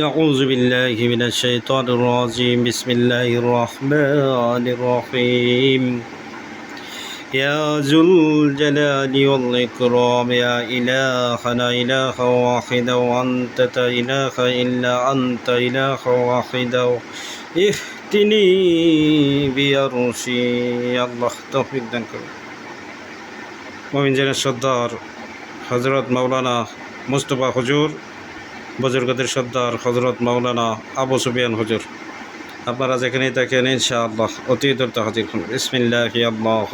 أعوذ بالله من الشيطان الرجيم بسم الله الرحمن الرحيم يا ذو الجلال والإكرام يا إلهنا إله واحد وأنت لا إله إلا أنت إله واحد اهتني بيرشي الله توفيق দান করুন মোমিনজানের সর্দার হজরত মাওলানা মুস্তফা হুজুর বুজুর্গদের সর্দার হজরত মাওলানা আবু সুফিয়ান হুজুর। আপনারা যেখানেই দেখেন ইনশাআল্লাহ অতি দ্রুত হাজির হন। ইসমিল্লাহ আল্লাহ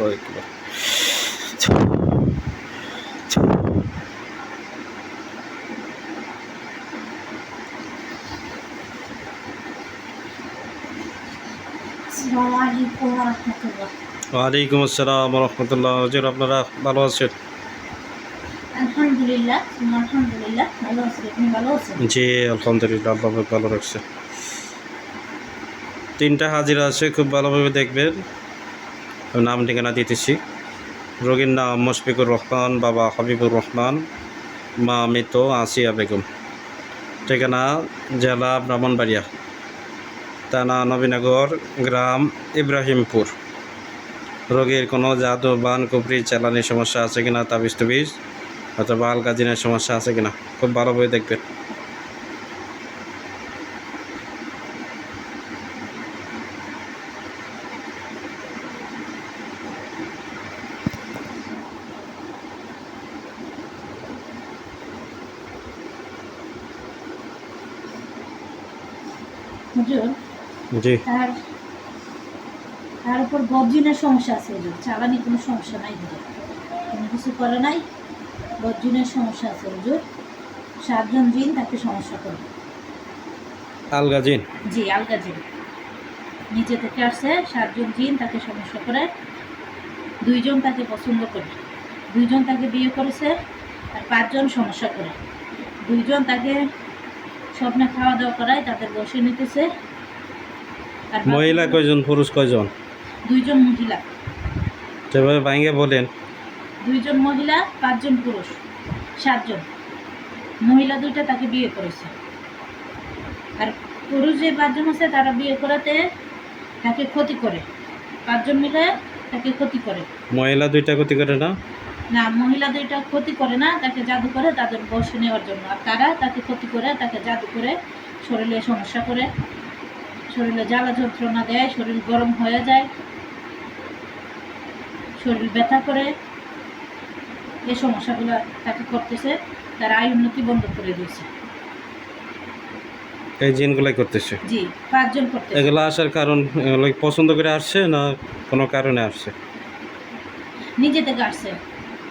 ওয়ালাইকুম আসসালাম রহমতুল্লাহ। হুজুর আপনারা ভালো আছেন? জি, আলহামদুলিল্লাহ, আল্লাহ ভালো রাখছে। তিনটা হাজিরা আছে, খুব ভালোভাবে দেখবেন। নাম ঠিকানা দিতেছি। রোগীর নাম মুশফিকুর রহমান, বাবা হাবিবুর রহমান, মা মৃত আসিয়া বেগম। ঠিকানা জেলা ব্রাহ্মণবাড়িয়া। থানা নবীনগর, গ্রাম ইব্রাহিমপুর। রোগীর কোনো জাদু, বান কুপরি চালানির সমস্যা আছে কিনা তাবিজ তুবিজ অথবা আলকাজিনের সমস্যা আছে কিনা? খুব ভালোভাবে দেখবেন জি। তার তার উপর বজ্জিনের সমস্যা আছে চালানি কোনো সমস্যা নাই কোনো কিছু করে নাই। বজ্জিনের সমস্যা আছে হুজুর। সাতজন জিন তাকে সমস্যা করে আলগাজিন জি আলগা জিন। নিচে থেকে আসছে সাতজন জিন তাকে সমস্যা করে। দুইজন তাকে পছন্দ করে। দুইজন তাকে বিয়ে করেছে আর পাঁচজন সমস্যা করে। দুইজন তাকে স্বপ্নে খাওয়া দাওয়া করায় তাদের বসে নিতেছে। আর মহিলা কয়জন পুরুষ কয়জন? দুইজন মহিলা। বলেন। দুইজন মহিলা পাঁচজন পুরুষ সাতজন। মহিলা দুইটা তাকে বিয়ে করেছে। আর পুরুষ যে পাঁচজন আছে তারা বিয়ে করাতে তাকে ক্ষতি করে। পাঁচজন মিলে তাকে ক্ষতি করে। মহিলা দুইটা ক্ষতি করে না? না মহিলা দুইটা ক্ষতি করে না তাকে জাদু করে তাদের বসে নেওয়ার জন্য। আর তারা তাকে ক্ষতি করে তাকে জাদু করে শরীরে সমস্যা করে শরীরে জ্বালা যন্ত্রণা দেয় শরীর গরম হয়ে যায় শরীর ব্যথা করে এই সমস্যাগুলো তাকে করতেছে তার আয় উন্নতি বন্ধ করে দিয়েছে। এই জিনগুলাই করতেছে? জি পাঁচজন করতেছে। এগুলো আসার কারণ পছন্দ করে আসছে না কোনো কারণে আসছে? নিজে থেকে আসছে।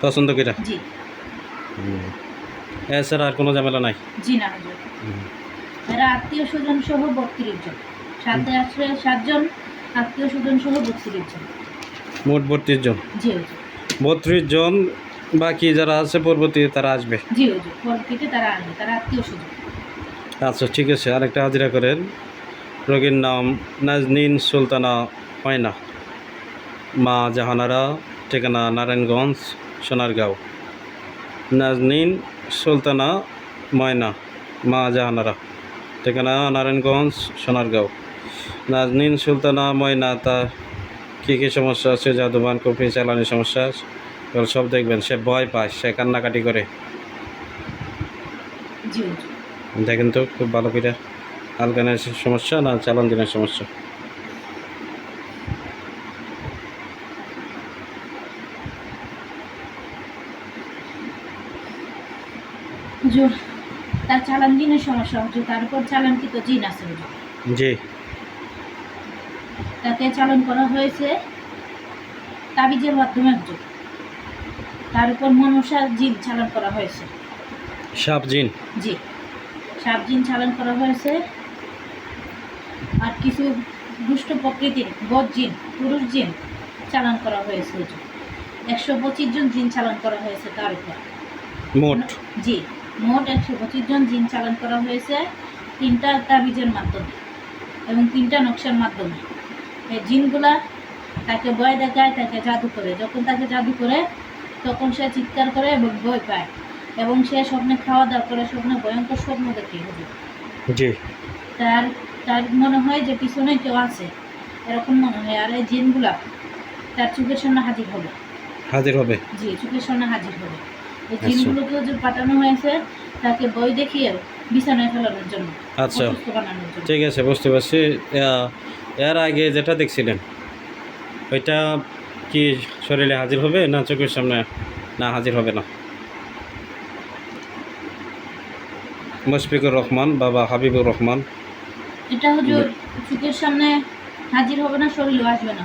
পছন্দ করে? জি। এছাড়া আর কোনো ঝামেলা নাই? জি না। এরা আত্মীয় স্বজন সহ বত্রিশ জন সাথে আসলে সাতজন আত্মীয় স্বজন সহ বত্রিশ জন মোট বত্রিশ জন জি। বত্রিশ জন বাকি যারা আছে পরবর্তী তারা আসবে। জি হুজুর পরবর্তীতে তারা আসবে তারা আত্মীয় স্বজন। আচ্ছা ঠিক আছে আরেকটা হাজিরা করেন। রোগীর নাম নাজনীন সুলতানা ময়না। মা জাহানারা ঠিকানা নারায়ণগঞ্জ সোনারগাঁও। নাজনীন সুলতানা ময়না মা জাহানারা ঠিকানা নারায়ণগঞ্জ সোনারগাঁও। নাজনীন সুলতানা ময়না তার কী কী সমস্যা আছে? জাদুবান কপি চালানি সমস্যা আছে? এগুলো সব দেখবেন সে ভয় পায় সে কান্নাকাটি করে। দেখেন তো খুব ভালো করে। আলগানের সমস্যা না চালান দিনের সমস্যা? হুজুর তার চালান জিনের সমস্যা হুজুর তার উপর চালানকৃত জিন আছে হুজুর? জি। তাকে চালন করা হয়েছে তাবিজের মাধ্যমে হুজুর। তার উপর মনসার জিন চালান করা হয়েছে। সাপ জিন? জি। সাপ জিন চালান করা হয়েছে। আর কিছু দুষ্ট প্রকৃতির বদ জিন পুরুষ জিন চালান করা হয়েছে একশো পঁচিশ জন জিন চালান করা হয়েছে তার উপর। মোট? জি মোট একশো পঁচিশ জন জিন চালান করা হয়েছে তিনটা তাবিজের মাধ্যমে এবং তিনটা নকশার মাধ্যমে। এই জিনগুলা তাকে ভয় দেখায় তাকে জাদু করে। যখন তাকে জাদু করে তখন সে চিৎকার করে এবং ভয় পায়। এবং সে স্বপ্নে খাওয়া দাওয়া করে স্বপ্নে ভয়ঙ্কর স্বপ্ন দেখে হুজুর জি। তার তার মনে হয় যে পিছনে কেউ আছে এরকম মনে হয়। আর এই জিনগুলা তার চোখের সামনে হাজির হবে। হাজির হবে। জি চোখের সামনে হাজির হবে। এই আচ্ছা। জিনগুলোকে যে পাঠানো হয়েছে তাকে বই দেখিয়ে বিছানায় ফেলানোর জন্য আচ্ছা। ঠিক আছে বুঝতে পারছি। এর আগে যেটা দেখছিলেন ওইটা কি শরীরে হাজির হবে না চোখের সামনে? না হাজির হবে না। মুশফিকুর রহমান বাবা হাবিবুর রহমান। এটা হুজুর চোখের সামনে হাজির হবে না শরীরও আসবে না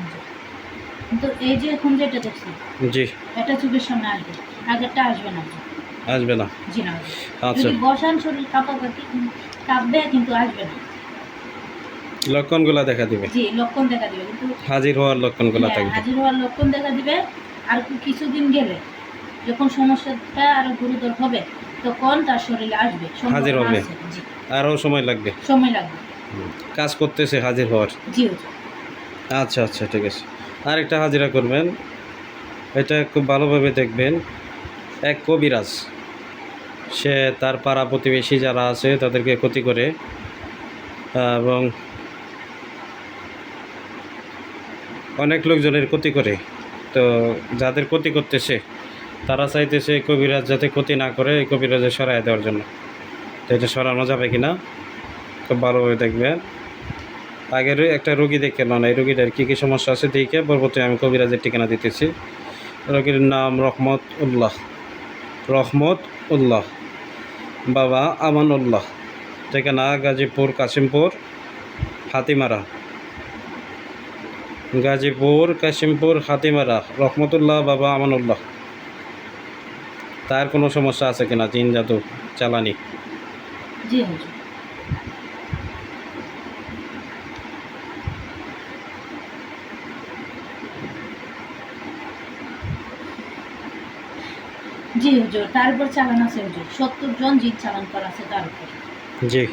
কিন্তু এই যে এখন যেটা দেখছি জি। এটা চোখের সামনে আসবে আগেরটা আসবে না আসবে না। জি না। আচ্ছা। বসান শরীর কাঁপাবে কাঁপবে কিন্তু আসবে না। লক্ষণগুলো দেখা দিবে? জি লক্ষণ দেখা দিবে। কিন্তু হাজির হওয়ার লক্ষণগুলো হ্যাঁ, থাকবে। হাজির হওয়ার লক্ষণ দেখা দিবে। আর কিছুদিন গেলে যখন সমস্যাটা আরও গুরুতর হবে তখন তার শরীরে আসবে হাজির হবে। আরও সময় লাগবে? সময় লাগবে। কাজ করতেছে হাজির হওয়ার? জি আচ্ছা আচ্ছা ঠিক আছে। আরেকটা হাজিরা করবেন। এটা খুব ভালোভাবে দেখবেন। এক কবিরাজ সে তার পাড়া প্রতিবেশী যারা আছে তাদেরকে ক্ষতি করে। এবং অনেক লোকজনের ক্ষতি করে। তো যাদের ক্ষতি করতেছে, তারা চাইতেছে কবিরাজ যাতে ক্ষতি না করে এই কবিরাজে সরাই দেওয়ার জন্য। তো এটা সরানো যাবে কি না খুব ভালোভাবে দেখবেন। আগের একটা রোগী দেখে নন, এই রোগীটার কী কী সমস্যা আছে দেখে পরবর্তী আমি কবিরাজের ঠিকানা দিতেছি। রোগীর নাম রহমত উল্লাহ। রহমত উল্লাহ। বাবা আমান উল্লাহ ঠিকানা গাজীপুর, কাশিমপুর, হাতিমারা। গাজীপুর কাশিমপুর হাতিমারা রহমতুল্লাহ বাবা আমানুল্লাহ। তার কোনো সমস্যা আছে কিনা? জিন জাদু চালানি? জি হুজুর। তার উপর চালান আছে হুজুর। সত্তর জন জিন চালান করা আছে তার উপর। জি।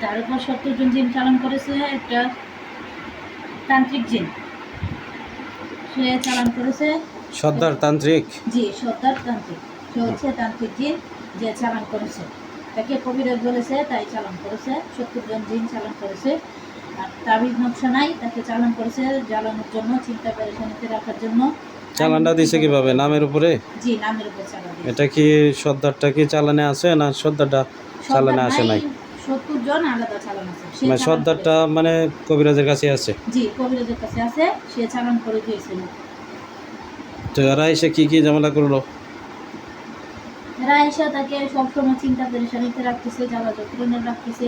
তার উপর সত্তর জন জিন চালান করেছে একটা তান্ত্রিক জিন। সে চালান করেছে। সর্দার তান্ত্রিক? জি সর্দার তান্ত্রিক। সে হচ্ছে তান্ত্রিক জিন যে চালান করেছে। তাকে কবিরাজ বলেছে তাই চালান করেছে। সত্তর জন জিন চালান করেছে। আর তাবিজ নকশা নাই তাকে চালান করেছে জ্বালানোর জন্য চিন্তা পেরেশানিতে রাখার জন্য। চালানটা দিছে কীভাবে? নামের উপরে? জি নামের উপর চালান এটা কি সর্দারটা কি চালানে আছে না সর্দারটা চালানে আসে নাই? সত্তর জন আলাদা চালান আছে। মানে সর্দারটা মানে কবিরাজের কাছে আছে? জি কবিরাজের কাছে আছে সে চালান করে দিয়েছিল তো এরা এসে কি কি ঝামেলা করল? তাকে সবসময় চিন্তা পেরেশানিতে রাখতেছে জ্বালা রাখতেছে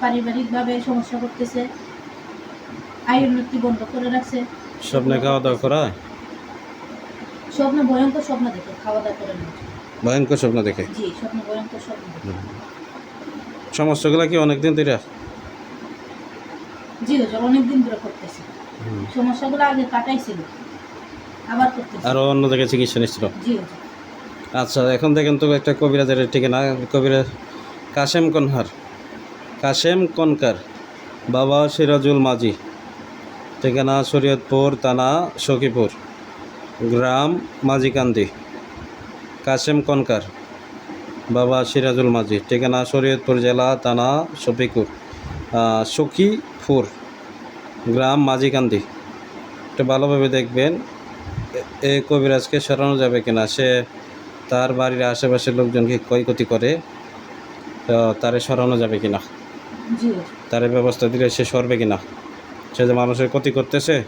পারিবারিকভাবে সমস্যা করতেছে আয় উন্নতি বন্ধ করে রাখছে। স্বপ্নে খাওয়া দাওয়া করা? স্বপ্ন ভয়ঙ্কর স্বপ্ন দেখে খাওয়া দাওয়া করে না। ভয়ঙ্কর স্বপ্ন দেখে? জি স্বপ্ন ভয়ঙ্কর স্বপ্ন দেখে। সমস্যাগুলো কি অনেকদিন ধরে? জি অনেকদিন ধরে করতেছে। সমস্যাগুলো আগে কাটাইছিল আবার করতেছে। আরও অন্য জায়গায় চিকিৎসা নিচ্ছিল? জি আচ্ছা এখন দেখেন তো একটা কবিরাজের ঠিকানা কবিরাজ কাশেম কনহার। কাশেম কনকার বাবা সিরাজুল মাঝি ঠিকানা শরীয়তপুর থানা সখীপুর। গ্রাম মাঝিকান্দি। কাশেম কনকার। বাবা সিরাজুল মাঝি ঠিকানা শরীয়তপুর জেলা থানা শফিকুর আহ, সখীপুর গ্রাম মাঝিকান্দি। একটু ভালোভাবে দেখবেন এ- কবিরাজকে সরানো যাবে কিনা। সে তার বাড়ির আশেপাশের লোকজনকে ক্ষয়ক্ষতি করে তো তারে সরানো যাবে কিনা? তার ব্যবস্থা দিলে সে সরবে কিনা? সে যে মানুষের ক্ষতি করতেছে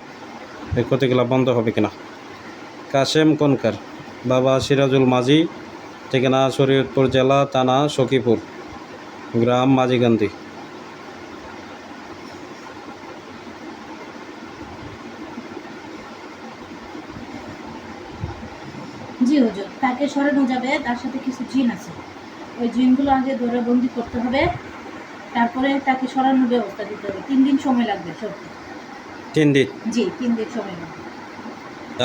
এই ক্ষতিগুলো বন্ধ হবে কিনা? কাশেম কনকার? বাবা সিরাজুল মাঝি ঠিকানা শরীয়তপুর জেলা থানা সখীপুর গ্রাম মাঝিগান্ধী জি হুজুর তাকে সরানো যাবে তার সাথে কিছু জিন আছে। ওই জিনগুলো আগে ধরে বন্দি করতে হবে তারপরে তাকে সরানোর ব্যবস্থা দিতে হবে। তিন দিন সময় লাগবে সত্যি। তিন দিন? জি তিন দিন সময় লাগবে।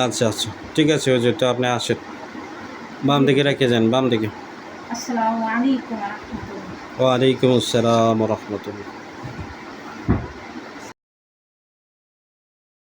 আচ্ছা আচ্ছা। ঠিক আছে হুজুর তো আপনি আসেন। বাম দিকে রেখে যান বাম দিকে। আসসালামু আলাইকুম ওয়া আলাইকুম আসসালাম রহমতুল্লাহ।